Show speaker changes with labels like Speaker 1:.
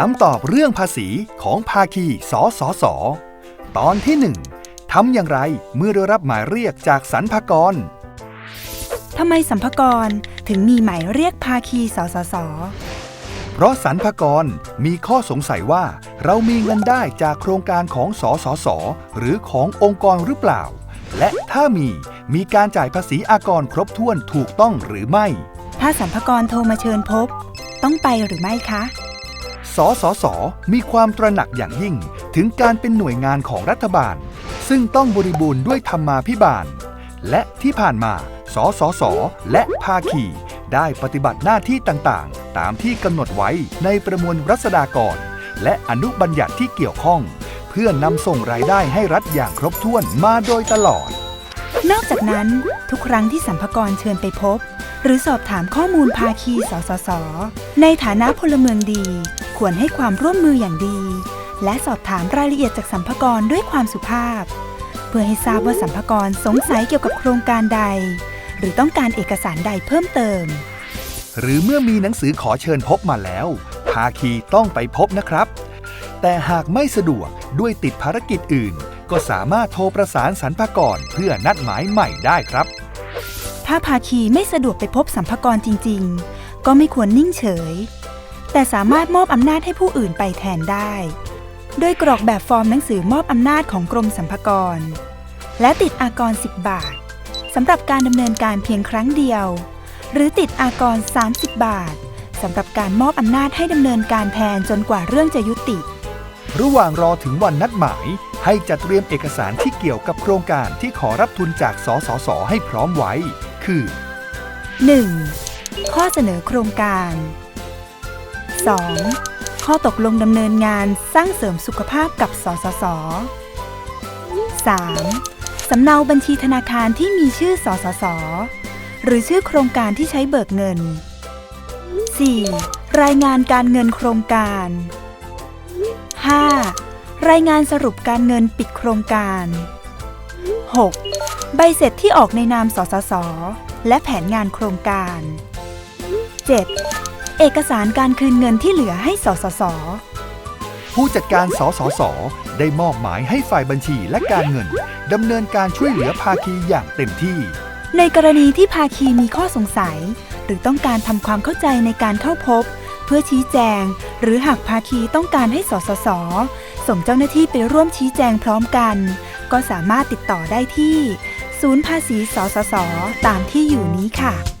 Speaker 1: ามตอบเรื่องภาษีของภาคีสสส ตอนที่ 1ทำอย่างไรเมื่อได้รับหมายเรียกจากสรรพากร
Speaker 2: ทำไมสัมภากรถึงมีหมายเรียกภาคีสสส
Speaker 1: เพราะสรรพากรมีข้อสงสัยว่า เรามีเงินได้จากโครงการของสสส หรือขององค์กรหรือเปล่า และถ้ามีมีการจ่ายภาษีอากรครบถ้วนถูกต้องหรือไม่
Speaker 2: ถ้าสัมภากรโทรมาเชิญพบ ต้องไปหรือไม่คะ
Speaker 1: สสส มีความตระหนักอย่างยิ่ง ถึงการเป็นหน่วยงานของรัฐบาล ซึ่งต้องบริบูรณ์ด้วยธรรมาภิบาล และที่ผ่านมา สสส และภาคี ได้ปฏิบัติหน้าที่ต่างๆ ตามที่กำหนดไว้ในประมวลรัษฎากร และอนุบัญญัติที่เกี่ยวข้อง เพื่อนำส่งรายได้ให้รัฐอย่างครบถ้วนมาโดยตลอด
Speaker 2: นอกจากนั้นทุกครั้งที่สัมภากรเชิญไปพบ หรือสอบถามข้อมูลภาคีสสส ในฐานะพลเมืองดี ควรให้ความร่วมมืออย่างดี และสอบถามรายละเอียดจากสัมภากรด้วยความสุภาพ เพื่อให้ทราบว่าสัมภากรสงสัยเกี่ยวกับโครงการใด หรือต้องการเอกสารใดเพิ่มเติม
Speaker 1: หรือเมื่อมีหนังสือขอเชิญพบมาแล้ว ภาคีต้องไปพบนะครับ แต่หากไม่สะดวกด้วยติดภารกิจอื่น ก็สามารถโทรประสานสรรพากรเพื่อนัดหมายใหม่ได้ครับ
Speaker 2: ถ้าภาคีไม่สะดวกไปพบสัมภากรจริง ๆ ก็ไม่ควรนิ่งเฉย แต่สามารถมอบอำนาจให้ผู้อื่นไปแทนได้ โดยกรอกแบบฟอร์มหนังสือมอบอำนาจของกรมสัมภากร และติดอากร 10 บาทสำหรับการดำเนินการเพียงครั้งเดียว หรือติดอากร 30 บาทสำหรับการมอบอำนาจให้ดำเนินการแทนจนกว่าเรื่องจะยุติ
Speaker 1: ระหว่างรอถึงวันนัดหมาย ให้จัดเตรียมเอกสารที่เกี่ยวกับโครงการที่ขอรับทุนจากสสส ให้พร้อมไว้ คือ
Speaker 2: 1. ข้อเสนอโครงการ 2. ข้อตกลงดำเนินงานสร้างเสริมสุขภาพกับสสส 3. สำเนาบัญชีธนาคารที่มีชื่อสสส หรือชื่อโครงการที่ใช้เบิกเงิน 4. รายงานการเงินโครงการ 5. รายงานสรุปการเงินปิดโครงการ 6. ใบเสร็จที่ออกในนามสสส และแผนงานโครงการ 7. เอกสารการคืนเงินที่เหลือให้สสส
Speaker 1: ผู้จัดการสสส ได้มอบหมายให้ฝ่ายบัญชีและการเงินดำเนินการช่วยเหลือภาคีอย่างเต็มที่
Speaker 2: ในกรณีที่ภาคีมีข้อสงสัย หรือต้องการทำความเข้าใจในการเข้าพบ เพื่อชี้แจง หรือหากภาคีต้องการให้สสส ส่งเจ้าหน้าที่ไปร่วมชี้แจงพร้อมกัน ก็สามารถติดต่อได้ที่ ศูนย์ภาษีสสส ตามที่อยู่นี้ค่ะ